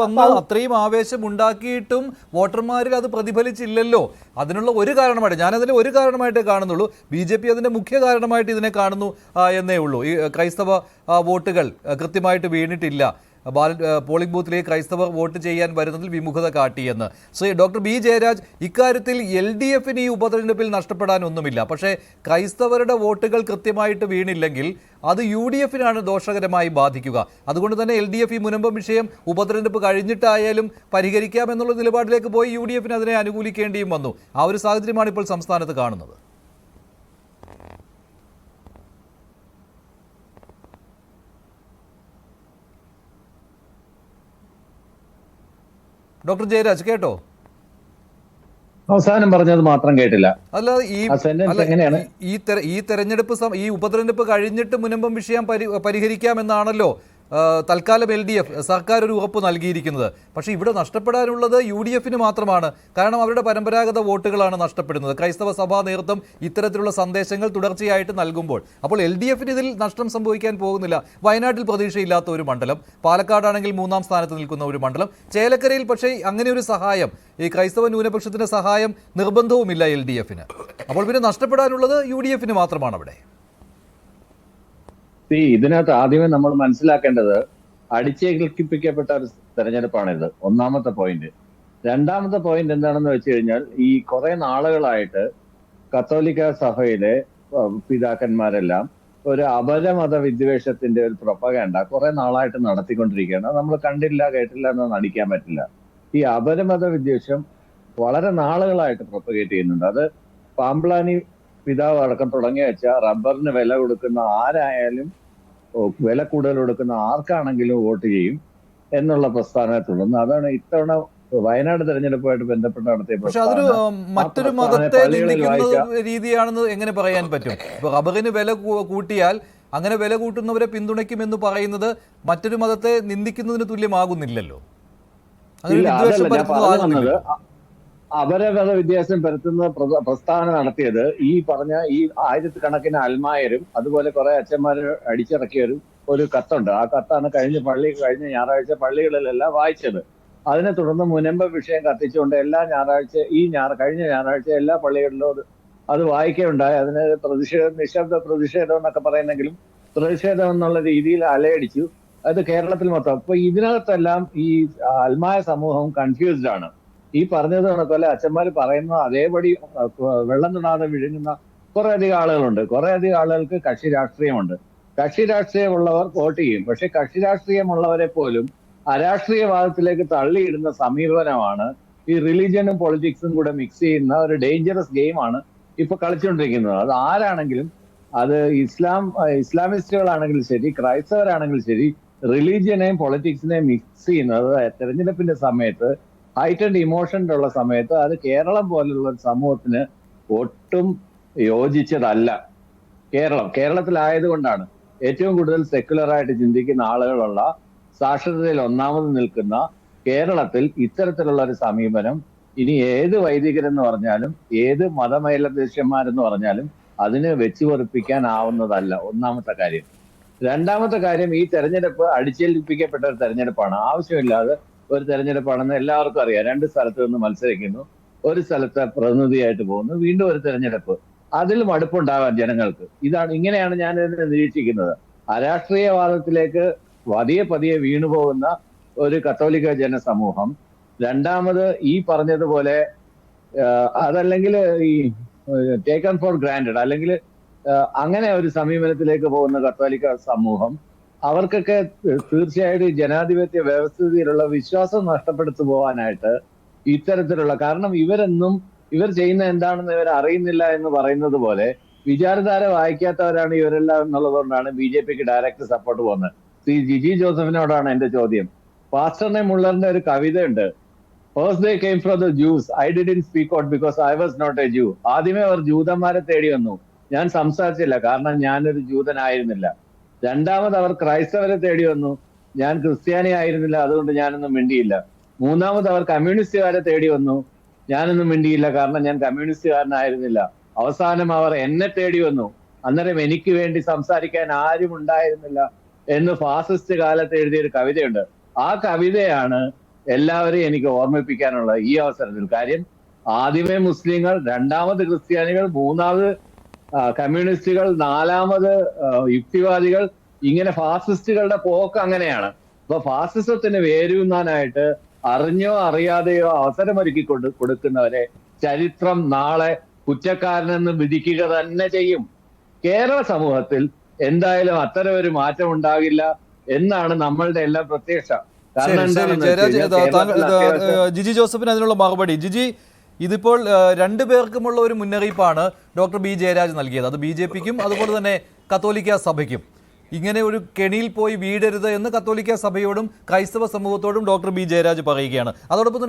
വന്ന് അത്രയും ആവേശം ഉണ്ടാക്കിയിട്ടും വോട്ടർമാരിൽ അത് പ്രതിഫലിച്ചില്ലല്ലോ. അതിനുള്ള ഒരു കാരണമായിട്ട് ഞാനതിന് ഒരു കാരണമായിട്ടേ കാണുന്നുള്ളൂ. ബി ജെ പി അതിന്റെ മുഖ്യ കാരണമായിട്ട് ഇതിനെ കാണുന്നു എന്നേ ഉള്ളൂ. ഈ ക്രൈസ്തവ വോട്ടുകൾ കൃത്യമായിട്ട് വീണിട്ടില്ല. ബാലറ്റ് പോളിംഗ് ബൂത്തിലേക്ക് ക്രൈസ്തവർ വോട്ട് ചെയ്യാൻ വരുന്നതിൽ വിമുഖത കാട്ടിയെന്ന്. ശ്രീ ഡോക്ടർ ബി ജയരാജ് ഇക്കാര്യത്തിൽ എൽ ഡി എഫിന് ഈ ഉപതെരഞ്ഞെടുപ്പിൽ നഷ്ടപ്പെടാനൊന്നുമില്ല. പക്ഷേ ക്രൈസ്തവരുടെ വോട്ടുകൾ കൃത്യമായിട്ട് വീണില്ലെങ്കിൽ അത് യു ഡി എഫിനാണ് ദോഷകരമായി ബാധിക്കുക. അതുകൊണ്ട് തന്നെ എൽ ഡി എഫ് ഈ മുനമ്പം വിഷയം ഉപതെരഞ്ഞെടുപ്പ് കഴിഞ്ഞിട്ടായാലും പരിഹരിക്കാമെന്നുള്ള നിലപാടിലേക്ക് പോയി യു ഡി എഫിന് അതിനെ അനുകൂലിക്കേണ്ടിയും വന്നു. ആ ഒരു സാഹചര്യമാണ് ഇപ്പോൾ സംസ്ഥാനത്ത് കാണുന്നത്. ഡോക്ടർ ജയരാജ് കേട്ടോ? അവസാനം പറഞ്ഞത് മാത്രം കേട്ടില്ല. അല്ല ഈ എങ്ങനെയാണ്? ഈ- ഈ തെരഞ്ഞെടുപ്പ് ഈ ഉപതെരഞ്ഞെടുപ്പ് കഴിഞ്ഞിട്ട് മുനമ്പം വിഷയം പരി പരിഹരിക്കാമെന്നാണല്ലോ. തൽക്കാലം എൽ ഡി എഫ് സർക്കാർ ഒരു ഉറപ്പ് നൽകിയിരിക്കുന്നത്. പക്ഷേ ഇവിടെ നഷ്ടപ്പെടാനുള്ളത് യു ഡി എഫിന് മാത്രമാണ്. കാരണം അവരുടെ പരമ്പരാഗത വോട്ടുകളാണ് നഷ്ടപ്പെടുന്നത്. ക്രൈസ്തവ സഭാ നേതൃത്വം ഇത്തരത്തിലുള്ള സന്ദേശങ്ങൾ തുടർച്ചയായിട്ട് നൽകുമ്പോൾ. അപ്പോൾ എൽ ഡി എഫിന് ഇതിൽ നഷ്ടം സംഭവിക്കാൻ പോകുന്നില്ല. വയനാട്ടിൽ പ്രതീക്ഷയില്ലാത്ത ഒരു മണ്ഡലം. പാലക്കാടാണെങ്കിൽ മൂന്നാം സ്ഥാനത്ത് നിൽക്കുന്ന ഒരു മണ്ഡലം. ചേലക്കരയിൽ പക്ഷേ അങ്ങനെ ഒരു സഹായം ഈ ക്രൈസ്തവ ന്യൂനപക്ഷത്തിന്റെ സഹായം നിർബന്ധവുമില്ല എൽ ഡി എഫിന്. അപ്പോൾ പിന്നെ നഷ്ടപ്പെടാനുള്ളത് യു ഡി എഫിന് മാത്രമാണ് അവിടെ ഇതിനകത്ത് ആദ്യമേ നമ്മൾ മനസ്സിലാക്കേണ്ടത് അടിച്ചേൽപ്പിക്കപ്പെട്ട ഒരു തെരഞ്ഞെടുപ്പാണിത്. ഒന്നാമത്തെ പോയിന്റ് രണ്ടാമത്തെ പോയിന്റ് എന്താണെന്ന് വെച്ച് കഴിഞ്ഞാൽ ഈ കുറെ നാളുകളായിട്ട് കത്തോലിക്ക സഭയിലെ പിതാക്കന്മാരെല്ലാം ഒരു അപരമത വിദ്വേഷത്തിന്റെ ഒരു പ്രൊപ്പകേണ്ട കുറെ നാളായിട്ട് നടത്തിക്കൊണ്ടിരിക്കുകയാണ്. നമ്മൾ കണ്ടില്ല കേട്ടില്ല എന്ന് നടിക്കാൻ പറ്റില്ല. ഈ അപരമത വിദ്വേഷം വളരെ നാളുകളായിട്ട് പ്രൊപ്പഗേറ്റ് ചെയ്യുന്നുണ്ട്. അത് പാമ്പ്ലാനി പിതാവ് അടക്കം തുടങ്ങി വെച്ച റബ്ബറിന് വില കൊടുക്കുന്ന ആരായാലും വില കൂടുതൽ കൊടുക്കുന്ന ആർക്കാണെങ്കിലും വോട്ട് ചെയ്യും എന്നുള്ള പ്രസ്ഥാനത്തെ തുടർന്ന് അതാണ് ഇത്തവണ വയനാട് തെരഞ്ഞെടുപ്പുമായിട്ട് ബന്ധപ്പെട്ട് നടത്തിയ പക്ഷെ അതൊരു മറ്റൊരു മതത്തെ നിന്ദിക്കുന്ന രീതിയാണെന്ന് എങ്ങനെ പറയാൻ പറ്റും? ഇപ്പൊ റബ്ബറിന് വില കൂട്ടിയാൽ അങ്ങനെ വില കൂട്ടുന്നവരെ പിന്തുണയ്ക്കും എന്ന് പറയുന്നത് മറ്റൊരു മതത്തെ നിന്ദിക്കുന്നതിന് തുല്യമാകുന്നില്ലല്ലോ. അങ്ങനെ ഇല്ല വിദ്യാസം പരത്തുന്ന പ്ര- പ്രസ്താവന നടത്തിയത് ഈ പറഞ്ഞ ഈ ആയിരക്കണക്കിന് അൽമായരും അതുപോലെ കുറെ അച്ഛന്മാരെ അടിച്ചിറക്കിയവരും ഒരു കത്തുണ്ട്. ആ കത്താണ് കഴിഞ്ഞ പള്ളി കഴിഞ്ഞ ഞായറാഴ്ച പള്ളികളിലെല്ലാം വായിച്ചത്. അതിനെ തുടർന്ന് മുനമ്പ വിഷയം കത്തിച്ചുകൊണ്ട് എല്ലാ ഞായറാഴ്ച ഈ ഞായർ കഴിഞ്ഞ ഞായറാഴ്ച എല്ലാ പള്ളികളിലും അത് അത് വായിക്കുകയുണ്ടായി. അതിന് പ്രതിഷേധം നിശബ്ദ പ്രതിഷേധം എന്നൊക്കെ പറയുന്നെങ്കിലും പ്രതിഷേധം എന്നുള്ള രീതിയിൽ അലയടിച്ചു. അത് കേരളത്തിൽ മൊത്തം. അപ്പൊ ഇതിനകത്തെല്ലാം ഈ അൽമായ സമൂഹം കൺഫ്യൂസ്ഡ് ആണ്. ഈ പറഞ്ഞത് കണക്കല്ല അച്ഛന്മാർ പറയുന്ന അതേപടി വെള്ളം തൊടാതെ വിഴുങ്ങുന്ന കുറെ അധികം ആളുകളുണ്ട്. കുറെ അധികം ആളുകൾക്ക് കക്ഷി രാഷ്ട്രീയമുണ്ട്. കക്ഷി രാഷ്ട്രീയമുള്ളവർ വോട്ട് ചെയ്യും. പക്ഷെ കക്ഷി രാഷ്ട്രീയമുള്ളവരെ പോലും അരാഷ്ട്രീയവാദത്തിലേക്ക് തള്ളിയിടുന്ന സമീപനമാണ് ഈ റിലീജിയനും പൊളിറ്റിക്സും കൂടെ മിക്സ് ചെയ്യുന്ന ഒരു ഡേഞ്ചറസ് ഗെയിമാണ് ഇപ്പൊ കളിച്ചുകൊണ്ടിരിക്കുന്നത് അത് ആരാണെങ്കിലും അത് ഇസ്ലാം ഇസ്ലാമിസ്റ്റുകളാണെങ്കിലും ശരി ക്രൈസ്തവരാണെങ്കിലും ശരി റിലീജിയനെയും പൊളിറ്റിക്സിനെയും മിക്സ് ചെയ്യുന്നത് തെരഞ്ഞെടുപ്പിന്റെ സമയത്ത് ഹൈറ്റൻഡ് ഇമോഷന്റെ ഉള്ള സമയത്ത് അത് കേരളം പോലുള്ള ഒരു സമൂഹത്തിന് ഒട്ടും യോജിച്ചതല്ല. കേരളം കേരളത്തിലായതുകൊണ്ടാണ് ഏറ്റവും കൂടുതൽ സെക്യുലർ ആയിട്ട് ചിന്തിക്കുന്ന ആളുകളുള്ള സാക്ഷരതയിൽ ഒന്നാമത് നിൽക്കുന്ന കേരളത്തിൽ ഇത്തരത്തിലുള്ള ഒരു സമീപനം ഇനി ഏത് വൈദികരെന്ന് പറഞ്ഞാലും ഏത് മതമൈലദേശന്മാരെന്ന് പറഞ്ഞാലും അതിന് വെച്ചു പൊറിപ്പിക്കാനാവുന്നതല്ല ഒന്നാമത്തെ കാര്യം. രണ്ടാമത്തെ കാര്യം ഈ തെരഞ്ഞെടുപ്പ് അടിച്ചേൽപ്പിക്കപ്പെട്ട ഒരു തെരഞ്ഞെടുപ്പാണ്. ആവശ്യമില്ലാതെ ഒരു തെരഞ്ഞെടുപ്പാണെന്ന് എല്ലാവർക്കും അറിയാം. രണ്ട് സ്ഥലത്ത് നിന്ന് മത്സരിക്കുന്നു. ഒരു സ്ഥലത്ത് പ്രതിനിധിയായിട്ട് പോകുന്നു. വീണ്ടും ഒരു തെരഞ്ഞെടുപ്പ്. അതിൽ മടുപ്പുണ്ടാവാൻ ജനങ്ങൾക്ക്. ഇതാണ് ഇങ്ങനെയാണ് ഞാൻ ഇതിനെ നിരീക്ഷിക്കുന്നത്. അരാഷ്ട്രീയവാദത്തിലേക്ക് പതിയെ പതിയെ വീണുപോകുന്ന ഒരു കത്തോലിക്ക ജനസമൂഹം. രണ്ടാമത് ഈ പറഞ്ഞതുപോലെ അതല്ലെങ്കിൽ ഈ ടേക്കൺ ഫോർ ഗ്രാൻഡഡ് അല്ലെങ്കിൽ അങ്ങനെ ഒരു സമീപനത്തിലേക്ക് പോകുന്ന കത്തോലിക്ക സമൂഹം അവർക്കൊക്കെ തീർച്ചയായിട്ടും ജനാധിപത്യ വ്യവസ്ഥിതിയിലുള്ള വിശ്വാസം നഷ്ടപ്പെടുത്തു പോകാനായിട്ട് ഇത്തരത്തിലുള്ള കാരണം ഇവരെന്നും ഇവർ ചെയ്യുന്ന എന്താണെന്ന് ഇവർ അറിയുന്നില്ല എന്ന് പറയുന്നത് പോലെ വിചാരധാര വായിക്കാത്തവരാണ് ഇവരെല്ലാം എന്നുള്ളതുകൊണ്ടാണ് ബി ജെ പിക്ക് ഡയറക്റ്റ് സപ്പോർട്ട് പോകുന്നത് ശ്രീ ജിജി ജോസഫിനോടാണ് എന്റെ ചോദ്യം. പാസ്റ്ററിനെ മുള്ളറിന്റെ ഒരു കവിതയുണ്ട്. First they came from the Jews I didn't speak out because I was not a Jew ആദ്യമേ അവർ ജൂതന്മാരെ തേടി വന്നു. ഞാൻ സംസാരിച്ചില്ല. കാരണം ഞാനൊരു ജൂതനായിരുന്നില്ല. രണ്ടാമത് അവർ ക്രൈസ്തവരെ തേടി വന്നു. ഞാൻ ക്രിസ്ത്യാനി ആയിരുന്നില്ല അതുകൊണ്ട് ഞാനൊന്നും മിണ്ടിയില്ല. മൂന്നാമത് അവർ കമ്മ്യൂണിസ്റ്റുകാരെ തേടി വന്നു. ഞാനൊന്നും മിണ്ടിയില്ല കാരണം ഞാൻ കമ്മ്യൂണിസ്റ്റുകാരനായിരുന്നില്ല. അവസാനം അവർ എന്നെ തേടി വന്നു. അന്നേരം എനിക്ക് വേണ്ടി സംസാരിക്കാൻ ആരും ഉണ്ടായിരുന്നില്ല എന്ന് ഫാസിസ്റ്റ് കാലത്ത് എഴുതിയ ഒരു കവിതയുണ്ട്. ആ കവിതയാണ് എല്ലാവരെയും എനിക്ക് ഓർമ്മിപ്പിക്കാനുള്ളത് ഈ അവസരത്തിൽ. കാര്യം ആദ്യമേ മുസ്ലിങ്ങൾ രണ്ടാമത് ക്രിസ്ത്യാനികൾ മൂന്നാമത് കമ്മ്യൂണിസ്റ്റുകൾ നാലാമത് യുക്തിവാദികൾ ഇങ്ങനെ ഫാസിസ്റ്റുകളുടെ പോക്ക് അങ്ങനെയാണ്. അപ്പൊ ഫാസിസത്തിന് വേരൂന്നാനായിട്ട് അറിഞ്ഞോ അറിയാതെയോ അവസരമൊരുക്കി കൊടു കൊടുക്കുന്നവരെ ചരിത്രം നാളെ കുറ്റക്കാരനെന്ന് വിധിക്കുക തന്നെ ചെയ്യും. കേരള സമൂഹത്തിൽ എന്തായാലും അത്തരം ഒരു മാറ്റം ഉണ്ടാകില്ല എന്നാണ് നമ്മളുടെ എല്ലാം പ്രത്യക്ഷ. കാരണം ജിജി ജോസഫിന് അതിനുള്ള മറുപടി. ജിജി ഇതിപ്പോൾ രണ്ടു പേർക്കുമുള്ള ഒരു മുന്നറിയിപ്പാണ് ഡോക്ടർ ബി ജയരാജ് നൽകിയത്. അത് ബി ജെ പിക്കും അതുപോലെ തന്നെ കത്തോലിക്ക സഭയ്ക്കും. ഇങ്ങനെ ഒരു കെണിയിൽ പോയി വീടരുത് എന്ന് കത്തോലിക്ക സഭയോടും ക്രൈസ്തവ സമൂഹത്തോടും ഡോക്ടർ ബി ജയരാജ് പറയുകയാണ്. അതോടൊപ്പം